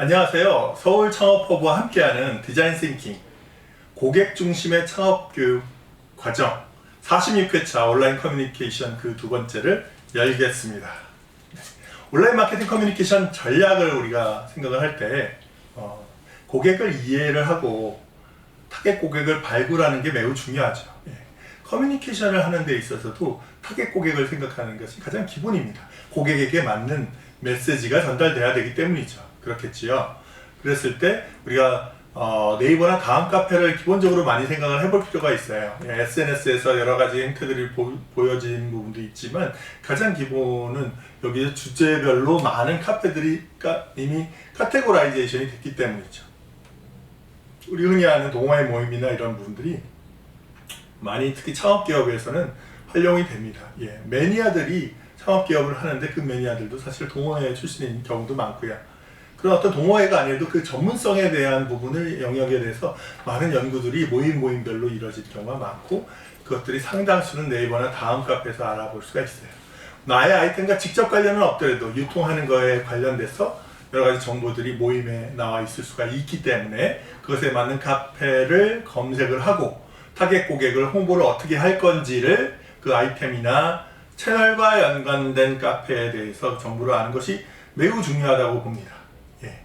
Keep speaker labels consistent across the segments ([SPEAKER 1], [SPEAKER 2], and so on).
[SPEAKER 1] 안녕하세요. 서울 창업허브와 함께하는 디자인 싱킹 고객 중심의 창업 교육 과정 46회차 온라인 커뮤니케이션 그 두 번째를 열겠습니다. 네. 온라인 마케팅 커뮤니케이션 전략을 우리가 생각을 할때 어, 고객을 이해를 하고 타겟 고객을 발굴하는 게 매우 중요하죠. 예. 커뮤니케이션을 하는 데 있어서도 타겟 고객을 생각하는 것이 가장 기본입니다. 고객에게 맞는 메시지가 전달돼야 되기 때문이죠. 그렇겠지요. 그랬을 때 우리가 어, 네이버나 다음 카페를 기본적으로 많이 생각을 해볼 필요가 있어요. 예, SNS에서 여러 가지 행태들이 보, 보여진 부분도 있지만 가장 기본은 여기 주제별로 많은 카페들이 까- 이미 카테고라이제이션이 됐기 때문이죠. 우리 흔히 아는 동호회 모임이나 이런 부분들이 많이 특히 창업 기업에서는 활용이 됩니다. 예, 매니아들이 창업 기업을 하는데 그 매니아들도 사실 동호회 출신인 경우도 많고요. 그런 어떤 동호회가 아니어도 그 전문성에 대한 부분을 영역에 대해서 많은 연구들이 모임 모임별로 이루어질 경우가 많고 그것들이 상당수는 네이버나 다음 카페에서 알아볼 수가 있어요. 나의 아이템과 직접 관련은 없더라도 유통하는 거에 관련돼서 여러 가지 정보들이 모임에 나와 있을 수가 있기 때문에 그것에 맞는 카페를 검색을 하고 타겟 고객을 홍보를 어떻게 할 건지를 그 아이템이나 채널과 연관된 카페에 대해서 정보를 아는 것이 매우 중요하다고 봅니다. 예.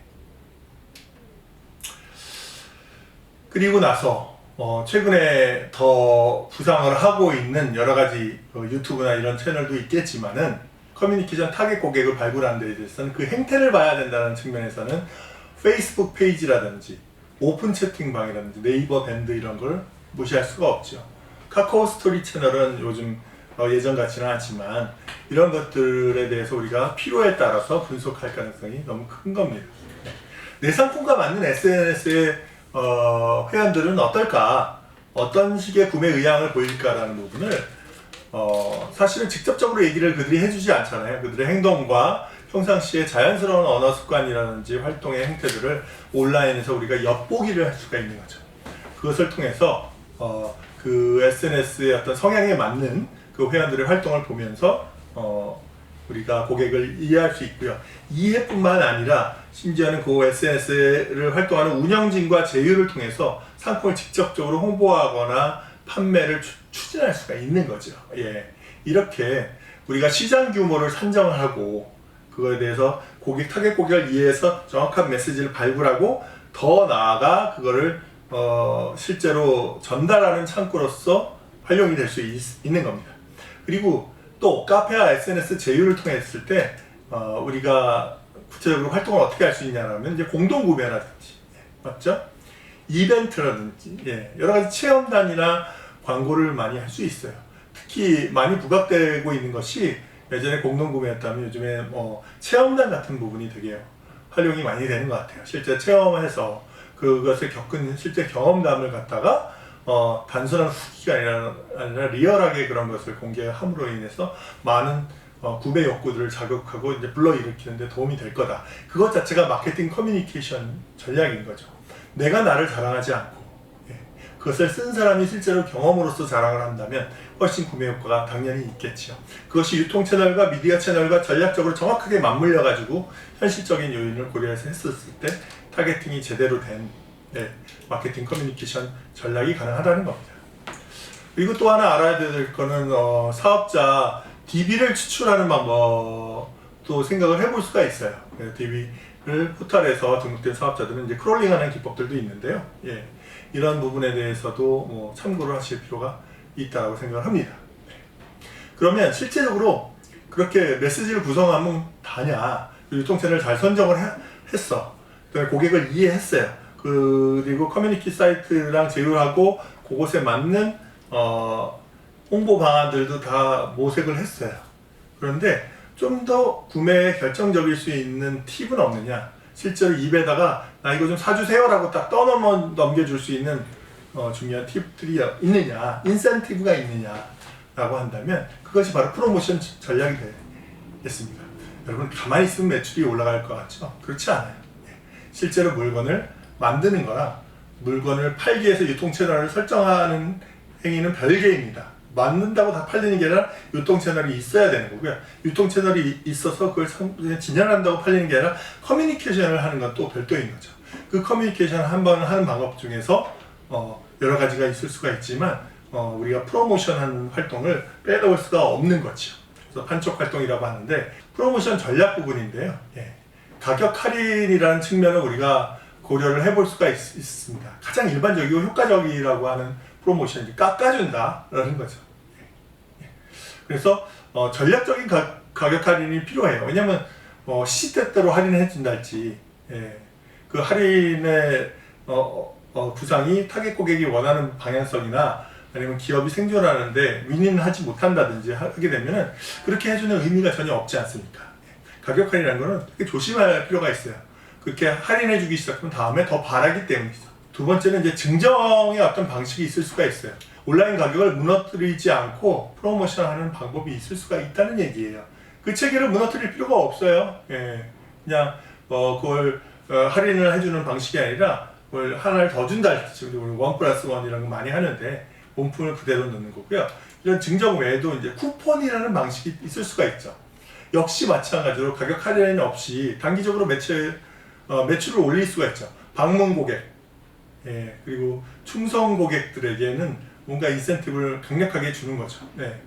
[SPEAKER 1] 그리고 나서 어, 최근에 더 부상을 하고 있는 여러 가지 어, 유튜브나 이런 채널도 있겠지만은 커뮤니케이션 타겟 고객을 발굴하는 데 대해서는 그 행태를 봐야 된다는 측면에서는 페이스북 페이지라든지 오픈 채팅방이라든지 네이버 밴드 이런 걸 무시할 수가 없죠. 카카오 스토리 채널은 요즘 어, 예전 같지는 않지만 이런 것들에 대해서 우리가 필요에 따라서 분석할 가능성이 너무 큰 겁니다. 내 상품과 맞는 SNS의 어, 회원들은 어떨까? 어떤 식의 구매 의향을 보일까라는 부분을 어, 사실은 직접적으로 얘기를 그들이 해주지 않잖아요. 그들의 행동과 평상시의 자연스러운 언어 습관이라든지 활동의 행태들을 온라인에서 우리가 엿보기를 할 수가 있는 거죠. 그것을 통해서 어, 그 SNS의 어떤 성향에 맞는 그 회원들의 활동을 보면서 어, 우리가 고객을 이해할 수 있고요. 이해뿐만 아니라 심지어는 그 SNS를 활동하는 운영진과 제휴를 통해서 상품을 직접적으로 홍보하거나 판매를 추, 추진할 수가 있는 거죠. 예. 이렇게 우리가 시장 규모를 산정하고 그거에 대해서 고객 타겟 고객을 이해해서 정확한 메시지를 발굴하고 더 나아가 그거를 어, 실제로 전달하는 창구로서 활용이 될 수 있는 겁니다. 그리고 또 카페와 SNS 제휴를 통했을 때 어, 우리가 구체적으로 활동을 어떻게 할 수 있냐면 이제 공동 구매라든지 예, 맞죠? 이벤트라든지 예, 여러 가지 체험단이나 광고를 많이 할 수 있어요. 특히 많이 부각되고 있는 것이 예전에 공동 구매였다면 요즘에 뭐 체험단 같은 부분이 되게 활용이 많이 되는 것 같아요. 실제 체험해서 그것을 겪은 실제 경험담을 갖다가 어, 단순한 후기가 아니라, 아니라 리얼하게 그런 것을 공개함으로 인해서 많은 어, 구매 욕구들을 자극하고 이제 불러일으키는데 도움이 될 거다. 그것 자체가 마케팅 커뮤니케이션 전략인 거죠. 내가 나를 자랑하지 않고 예, 그것을 쓴 사람이 실제로 경험으로서 자랑을 한다면 훨씬 구매 효과가 당연히 있겠죠. 그것이 유통 채널과 미디어 채널과 전략적으로 정확하게 맞물려 가지고 현실적인 요인을 고려해서 했었을 때 타겟팅이 제대로 된 네, 마케팅 커뮤니케이션 전략이 가능하다는 겁니다. 그리고 또 하나 알아야 될 거는 어, 사업자 DB를 추출하는 방법도 생각을 해볼 수가 있어요. 네, DB를 포털에서 등록된 사업자들은 이제 크롤링하는 기법들도 있는데요. 예, 이런 부분에 대해서도 뭐 참고를 하실 필요가 있다고 생각을 합니다. 네. 그러면 실제적으로 그렇게 메시지를 구성하면 다냐? 유통 채널을 잘 선정을 해- 했어. 고객을 이해했어요. 그리고 커뮤니티 사이트랑 제휴하고 그곳에 맞는 어, 홍보 방안들도 다 모색을 했어요. 그런데 좀 더 구매에 결정적일 수 있는 팁은 없느냐? 실제로 입에다가 나 이거 좀 사주세요라고 딱 떠넘어 넘겨줄 수 있는 어, 중요한 팁들이 있느냐? 인센티브가 있느냐라고 한다면 그것이 바로 프로모션 전략이 되겠습니다. 여러분 가만히 있으면 매출이 올라갈 것 같죠? 그렇지 않아요. 예. 실제로 물건을 만드는 거랑 물건을 팔기 위해서 유통 채널을 설정하는 행위는 별개입니다. 맞는다고 다 팔리는 게 아니라 유통 채널이 있어야 되는 거고요. 유통 채널이 있어서 그걸 상- 진열한다고 팔리는 게 아니라 커뮤니케이션을 하는 건 또 별도인 거죠. 그 커뮤니케이션 한번 하는 방법 중에서 어, 여러 가지가 있을 수가 있지만 어, 우리가 프로모션하는 활동을 빼놓을 수가 없는 거죠. 그래서 판촉 활동이라고 하는데 프로모션 전략 부분인데요. 예. 가격 할인이라는 측면을 우리가 고려를 해볼 수가 있, 습니다 가장 일반적이고 효과적이라고 하는 프로모션이 깎아준다라는 거죠. 예. 그래서 어, 전략적인 가, 격 할인이 필요해요. 왜냐하면 어, 시시때때로 할인해준다 할지 예. 그 할인의 어, 어, 구상이 타겟 고객이 원하는 방향성이나 아니면 기업이 생존하는데 윈윈하지 못한다든지 하게 되면은 그렇게 해주는 의미가 전혀 없지 않습니까? 예. 가격 할인이라는 거는 조심할 필요가 있어요. 그렇게 할인해 주기 시작하면 다음에 더 바라기 때문이죠. 두 번째는 이제 증정의 어떤 방식이 있을 수가 있어요. 온라인 가격을 무너뜨리지 않고 프로모션 하는 방법이 있을 수가 있다는 얘기예요. 그 체계를 무너뜨릴 필요가 없어요. 예. 그냥 어, 그걸 어, 할인을 해주는 방식이 아니라 그걸 하나를 더 준다 할지 우리 원 플러스 원이라는 거 많이 하는데 본품을 그대로 넣는 거고요. 이런 증정 외에도 이제 쿠폰이라는 방식이 있을 수가 있죠. 역시 마찬가지로 가격 할인 없이 단기적으로 매출 어, 매출을 올릴 수가 있죠. 방문 고객, 예, 그리고 충성 고객들에게는 뭔가 인센티브를 강력하게 주는 거죠. 네.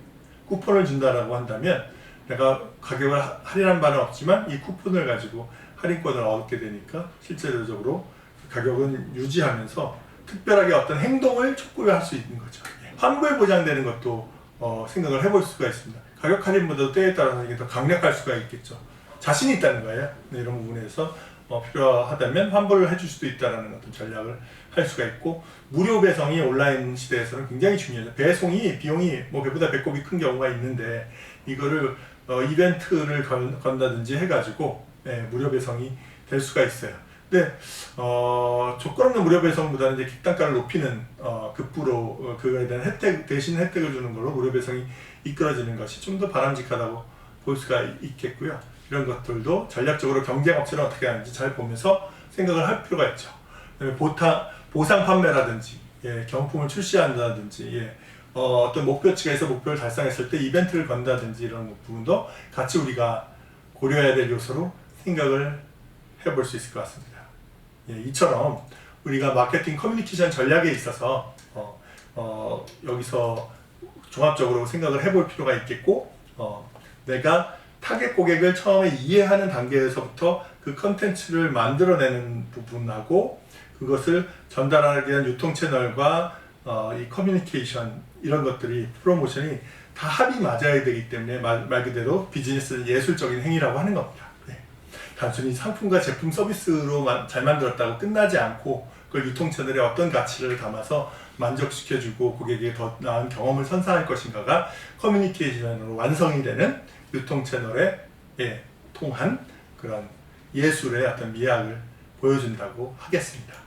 [SPEAKER 1] 쿠폰을 준다라고 한다면 내가 가격을 하- 할인한 바는 없지만 이 쿠폰을 가지고 할인권을 얻게 되니까 실제적으로 가격은 유지하면서 특별하게 어떤 행동을 촉구할 수 있는 거죠. 예. 환불 보장되는 것도 어, 생각을 해볼 수가 있습니다. 가격 할인보다 때에 따라서 이게 더 강력할 수가 있겠죠. 자신이 있다는 거예요. 네, 이런 부분에서 어, 필요하다면 환불을 해줄 수도 있다는 어떤 전략을 할 수가 있고 무료 배송이 온라인 시대에서는 굉장히 중요해요. 배송이 비용이 뭐 배보다 배꼽이 큰 경우가 있는데 이거를 어, 이벤트를 건, 건다든지 해가지고 네, 무료 배송이 될 수가 있어요. 근데 어, 조건 없는 무료 배송보다는 이제 객단가를 높이는 어, 급부로 어, 그거에 대한 혜택 대신 혜택을 주는 걸로 무료 배송이 이끌어지는 것이 좀 더 바람직하다고 볼 수가 있겠고요. 이런 것들도 전략적으로 경쟁 업체를 어떻게 하는지 잘 보면서 생각을 할 필요가 있죠. 그다음에 보타, 보상 판매라든지 예, 경품을 출시한다든지 예, 어, 떤 목표치가 있어 목표를 달성했을 때 이벤트를 건다든지 이런 부분도 같이 우리가 고려해야 될 요소로 생각을 해볼 수 있을 것 같습니다. 예, 이처럼 우리가 마케팅 커뮤니케이션 전략에 있어서 어, 어, 여기서 종합적으로 생각을 해볼 필요가 있겠고 어, 내가 타겟 고객을 처음에 이해하는 단계에서부터 그 컨텐츠를 만들어내는 부분하고 그것을 전달하기 위한 유통 채널과 어, 이 커뮤니케이션 이런 것들이 프로모션이 다 합이 맞아야 되기 때문에 말, 말 그대로 비즈니스 예술적인 행위라고 하는 겁니다. 네. 단순히 상품과 제품 서비스로 만- 잘 만들었다고 끝나지 않고 그걸 유통 채널에 어떤 가치를 담아서 만족시켜주고 고객에게 더 나은 경험을 선사할 것인가가 커뮤니케이션으로 완성이 되는 유통 채널에 예, 통한 그런 예술의 어떤 미학을 보여준다고 하겠습니다.